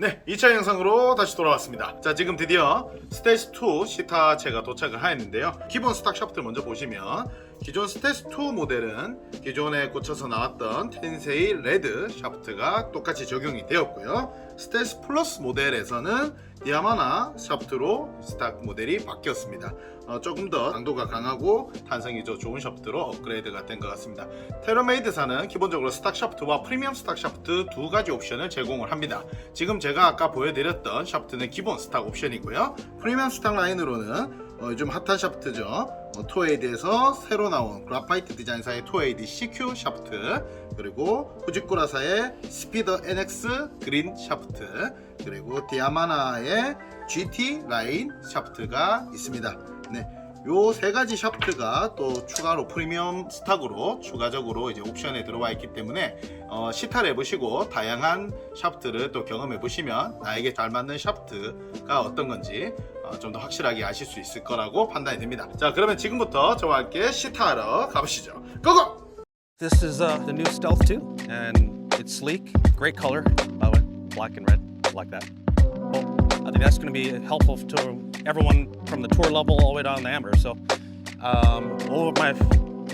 네, 2차 영상으로 다시 돌아왔습니다. 자, 지금 드디어 스테이스 2 시타체가 도착을 하였는데요. 기본 스탁 샤프트를 먼저 보시면 기존 스테이스 2 모델은 기존에 꽂혀서 나왔던 텐세이 레드 샤프트가 똑같이 적용이 되었고요. 스테이스 플러스 모델에서는 디아마나 샤프트로 스탁 모델이 바뀌었습니다. 어, 조금 더 강도가 강하고 탄성이 더 좋은 샤프트로 업그레이드가 된 것 같습니다. 테러메이드사는 기본적으로 스탁 샤프트와 프리미엄 스탁 샤프트 두 가지 옵션을 제공을 합니다. 지금 제가 아까 보여드렸던 샤프트는 기본 스탁 옵션이고요. 프리미엄 스탁 라인으로는 어, 요즘 핫한 샤프트죠. 어, 토에이드에서 새로 나온 그라파이트 디자인사의 토에이드 CQ 샤프트 그리고 후지쿠라사의 스피더 NX 그린 샤프트 그리고 디아마나의 GT 라인 샤프트가 있습니다. 네. 요세 가지 샤프트가 또 추가로 프리미엄 스탁으로 추가적으로 이제 옵션에 들어와 있기 때문에 어, 시타를 해보시고 다양한 샤프트를 또 경험해 보시면 나에게 잘 맞는 샤프트가 어떤 건지 어, 좀 더 확실하게 아실 수 있을 거라고 판단이 됩니다. 자 그러면 지금부터 저와 함께 시타하러 가보시죠. 고고! This is uh, the new Stealth 2, and it's sleek, great color, by the way, black and red, like that. Well, I think that's going to be helpful to everyone from the tour level all the way down to Amber. So, um, all of my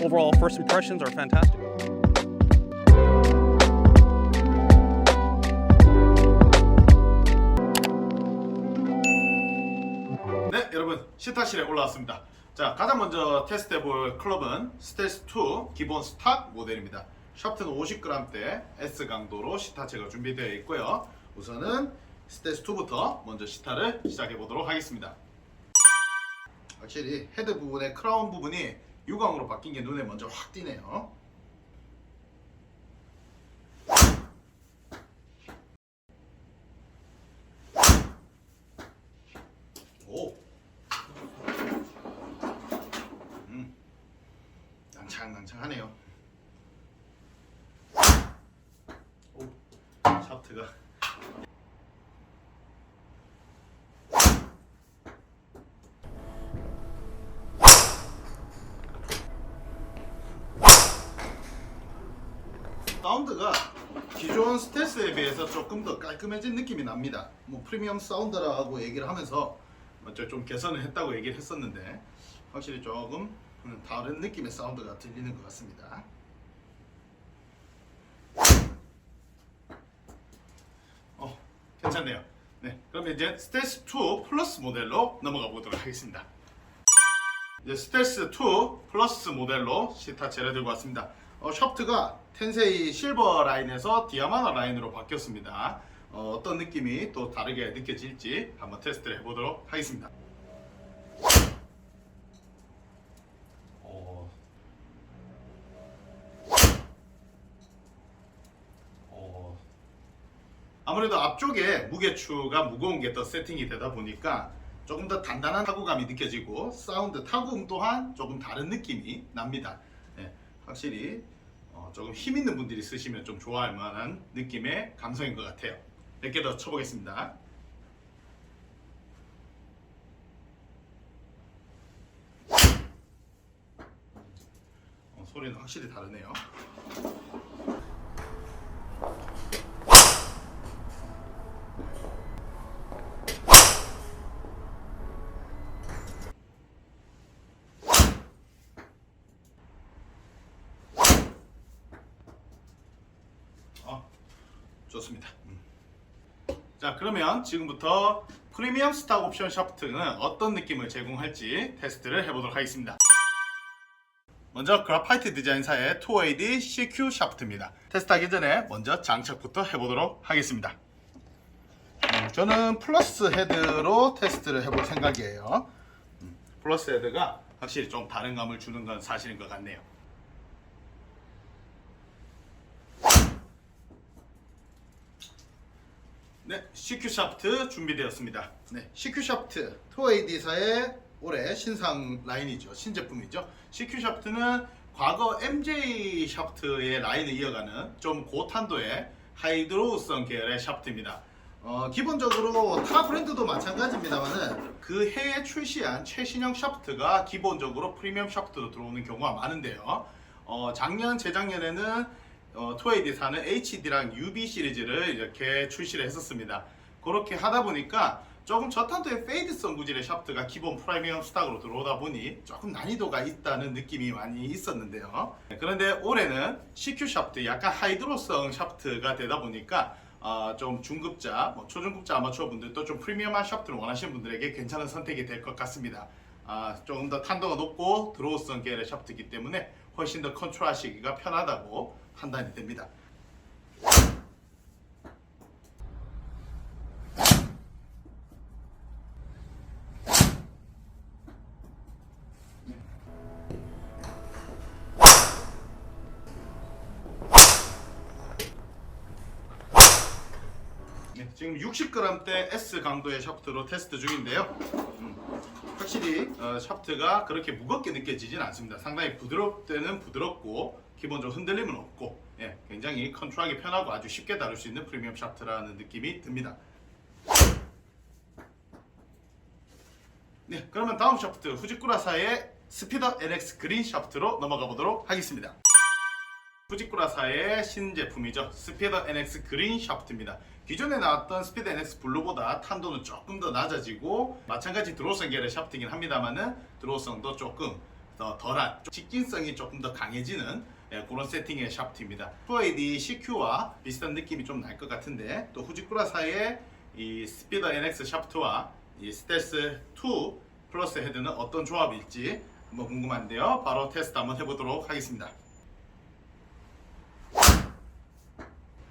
overall first impressions are fantastic. 네, 여러분 시타실에 올라왔습니다. 자, 가장 먼저 테스트 해볼 클럽은 스텔스 2 기본 스탁 모델입니다. 샤프트는 50g대 S 강도로 시타체가 준비되어 있고요. 우선은 스텔스 2부터 먼저 시타를 시작해 보도록 하겠습니다. 확실히 헤드 부분의 크라운 부분이 유광으로 바뀐 게 눈에 먼저 확 띄네요. 오. 음. 낭창낭창하네요. 오. 샤프트가 사운드가 기존 스텔스에 비해서 조금 더 깔끔해진 느낌이 납니다. 뭐 프리미엄 사운드라고 얘기를 하면서 먼저 좀 개선을 했다고 얘기를 했었는데 확실히 조금 음, 다른 느낌의 사운드가 들리는 것 같습니다. 어, 괜찮네요. 네, 그럼 이제 스텔스 2 플러스 모델로 넘어가 보도록 하겠습니다. 이제 스텔스 2 플러스 모델로 시타체를 들고 왔습니다. 어, 샤프트가 텐세이 실버 라인에서 디아마나 라인으로 바뀌었습니다. 어, 떤 느낌이 또 다르게 느껴질지 한번 테스트를 해보도록 하겠습니다. 어, 어, 아무래도 앞쪽에 무게추가 무거운 게 더 세팅이 되다 보니까 조금 더 단단한 타구감이 느껴지고 사운드 타구음 또한 조금 다른 느낌이 납니다. 네, 확실히 어, 조금 힘 있는 분들이 쓰시면 좀 좋아할 만한 느낌의 감성인 것 같아요. 몇 개 더 쳐보겠습니다. 어, 소리는 확실히 다르네요. 좋습니다. 음. 자, 그러면 지금부터 프리미엄 스탁 옵션 샤프트는 어떤 느낌을 제공할지 테스트를 해보도록 하겠습니다. 먼저 그라파이트 디자인사의 2AD CQ 샤프트입니다. 테스트하기 전에 먼저 장착부터 해보도록 하겠습니다. 음, 저는 플러스 헤드로 테스트를 해볼 생각이에요. 음, 플러스 헤드가 확실히 좀 다른 감을 주는 건 사실인 것 같네요. 네, CQ 샤프트 준비되었습니다. 네, CQ 샤프트 2AD사의 올해 신상 라인이죠. 신제품이죠. CQ 샤프트는 과거 MJ 샤프트의 라인을 이어가는 좀 고탄도의 하이드로우성 계열의 샤프트입니다. 어, 기본적으로 타 브랜드도 마찬가지입니다만은 그 해에 출시한 최신형 샤프트가 기본적으로 프리미엄 샤프트로 들어오는 경우가 많은데요. 어, 작년, 재작년에는 어, 2AD사는 HD랑 UB 시리즈를 이렇게 출시를 했었습니다. 그렇게 하다 보니까 조금 저탄도의 페이드성 구질의 샤프트가 기본 프리미엄 스탁으로 들어오다 보니 조금 난이도가 있다는 느낌이 많이 있었는데요. 그런데 올해는 CQ 샤프트, 약간 하이드로성 샤프트가 되다 보니까 어, 좀 중급자, 뭐 초중급자 아마추어 분들도 좀 프리미엄한 샤프트를 원하시는 분들에게 괜찮은 선택이 될 것 같습니다. 아, 조금 더 탄도가 높고 드로우성 계열의 샤프트이기 때문에 훨씬 더 컨트롤하시기가 편하다고 판단이 됩니다. 네, 지금 60g대 S 강도의 샤프트로 테스트 중인데요. 음, 확실히 어, 샤프트가 그렇게 무겁게 느껴지진 않습니다. 상당히 부드럽때는 부드럽고 기본적으로 흔들림은 없고 예, 굉장히 컨트롤하기 편하고 아주 쉽게 다룰 수 있는 프리미엄 샤프트라는 느낌이 듭니다. 네, 그러면 다음 샤프트 후지쿠라사의 스피더 NX 그린 샤프트로 넘어가 보도록 하겠습니다. 후지쿠라사의 신제품이죠. 스피더 NX 그린 샤프트입니다. 기존에 나왔던 스피더 NX 블루보다 탄도는 조금 더 낮아지고 마찬가지 드로우성 계열의 샤프트이긴 합니다만은 드로우성도 조금 더 덜한 직진성이 조금 더 강해지는 예, 그런 세팅의 샤프트입니다. FOAD CQ와 비슷한 느낌이 좀 날 것 같은데 또 후지쿠라사의 이 스피더 NX 샤프트와 이 스텔스 2 플러스 헤드는 어떤 조합일지 한번 궁금한데요. 바로 테스트 한번 해보도록 하겠습니다.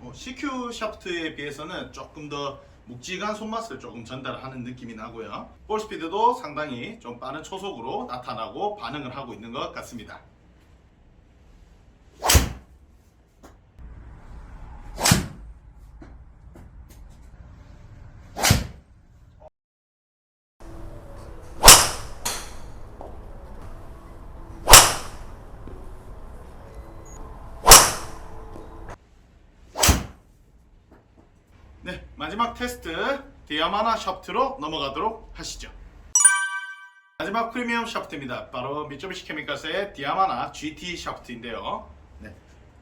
어, CQ 샤프트에 비해서는 조금 더 묵직한 손맛을 조금 전달하는 느낌이 나고요. 볼 스피드도 상당히 좀 빠른 초속으로 나타나고 반응을 하고 있는 것 같습니다. 네, 마지막 테스트 디아마나 샤프트로 넘어가도록 하시죠. 마지막 프리미엄 샤프트입니다. 바로 미쯔비시 케미칼스의 디아마나 GT 샤프트인데요. 네,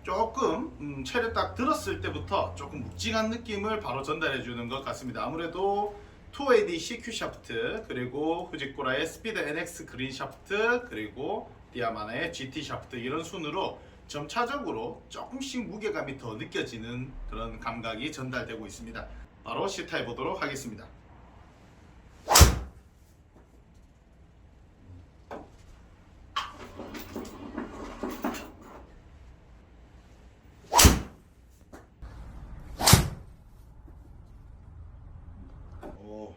조금 음, 채를 딱 들었을 때부터 조금 묵직한 느낌을 바로 전달해 주는 것 같습니다. 아무래도 2AD CQ 샤프트 그리고 후지코라의 스피드 NX 그린 샤프트 그리고 디아마나의 GT 샤프트 이런 순으로 점차적으로 조금씩 무게감이 더 느껴지는 그런 감각이 전달되고 있습니다. 바로 시타해 보도록 하겠습니다. 오,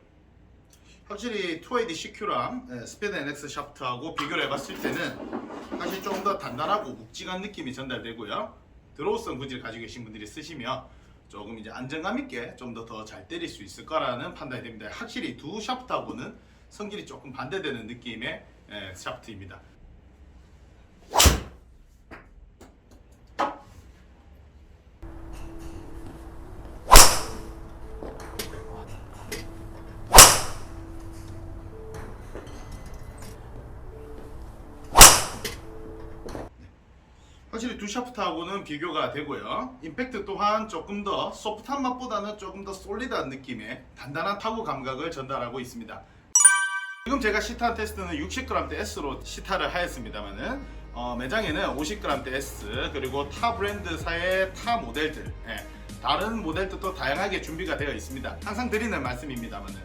확실히 2AD CQ랑 예, 스피드 NX 샤프트하고 비교를 해봤을 때는 사실 좀더 단단하고 묵직한 느낌이 전달되고요. 드로우성 구질 가지고 계신 분들이 쓰시면 조금 이제 안정감 있게 좀 더 더 잘 때릴 수 있을 거라는 판단이 됩니다. 확실히 두 샤프트하고는 성질이 조금 반대되는 느낌의 예, 샤프트입니다. 확실히 두 샤프트하고는 비교가 되고요. 임팩트 또한 조금 더 소프트한 맛보다는 조금 더 솔리드한 느낌의 단단한 타구 감각을 전달하고 있습니다. 지금 제가 시타 테스트는 60g대 S로 시타를 하였습니다만은 어, 매장에는 50g대 S 그리고 타 브랜드사의 타 모델들 예, 다른 모델들도 다양하게 준비가 되어 있습니다. 항상 드리는 말씀입니다만은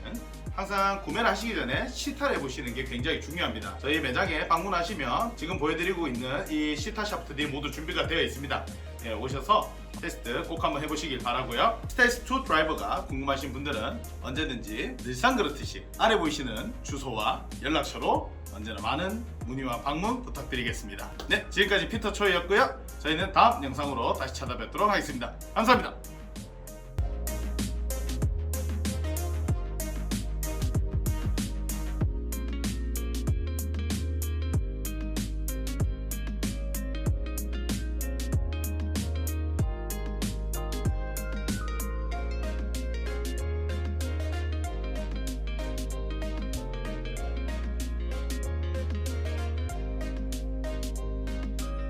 항상 구매를 하시기 전에 시타를 해보시는 게 굉장히 중요합니다. 저희 매장에 방문하시면 지금 보여드리고 있는 이 시타 샤프트들이 모두 준비가 되어 있습니다. 예, 오셔서 테스트 꼭 한번 해보시길 바라고요. 스테이스2 드라이버가 궁금하신 분들은 언제든지 늘상 그렇듯이 아래 보이시는 주소와 연락처로 언제나 많은 문의와 방문 부탁드리겠습니다. 네, 지금까지 피터 초이였고요. 저희는 다음 영상으로 다시 찾아뵙도록 하겠습니다. 감사합니다.